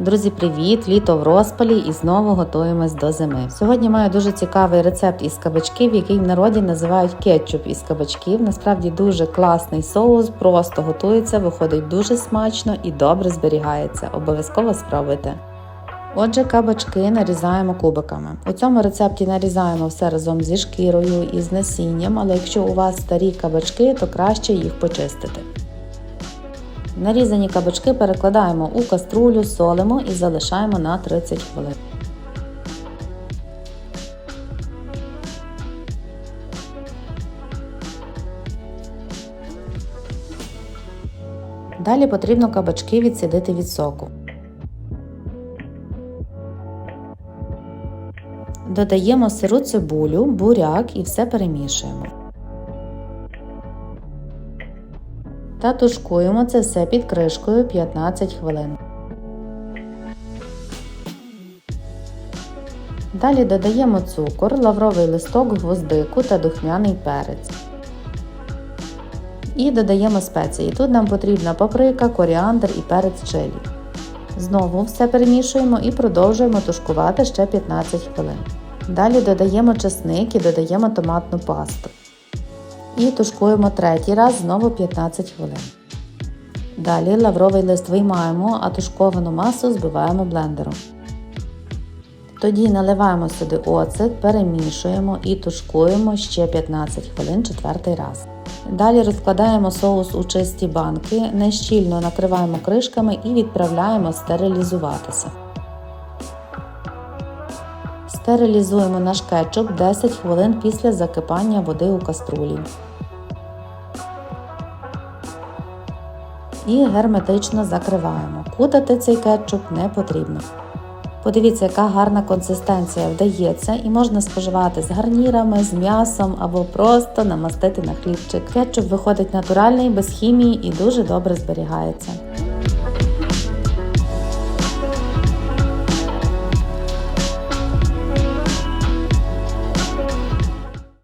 Друзі, привіт! Літо в розпалі і знову готуємось до зими. Сьогодні маю дуже цікавий рецепт із кабачків, який в народі називають кетчуп із кабачків. Насправді дуже класний соус, просто готується, виходить дуже смачно і добре зберігається. Обов'язково спробуйте. Отже, кабачки нарізаємо кубиками. У цьому рецепті нарізаємо все разом зі шкірою і з насінням, але якщо у вас старі кабачки, то краще їх почистити. Нарізані кабачки перекладаємо у каструлю, солимо і залишаємо на 30 хвилин. Далі потрібно кабачки відсідити від соку. Додаємо сиру цибулю, буряк і все перемішуємо. Та тушкуємо це все під кришкою 15 хвилин. Далі додаємо цукор, лавровий листок, гвоздику та духмяний перець. І додаємо спеції. Тут нам потрібна паприка, коріандр і перець чилі. Знову все перемішуємо і продовжуємо тушкувати ще 15 хвилин. Далі додаємо чесник і додаємо томатну пасту. І тушкуємо третій раз знову 15 хвилин. Далі лавровий лист виймаємо, а тушковану масу збиваємо блендером. Тоді наливаємо сюди оцет, перемішуємо і тушкуємо ще 15 хвилин четвертий раз. Далі розкладаємо соус у чисті банки, нещільно накриваємо кришками і відправляємо стерилізуватися. Стерилізуємо наш кетчуп 10 хвилин після закипання води у каструлі. І герметично закриваємо. Кутати цей кетчуп не потрібно. Подивіться, яка гарна консистенція вдається, і можна споживати з гарнірами, з м'ясом або просто намастити на хлібчик. Кетчуп виходить натуральний, без хімії і дуже добре зберігається.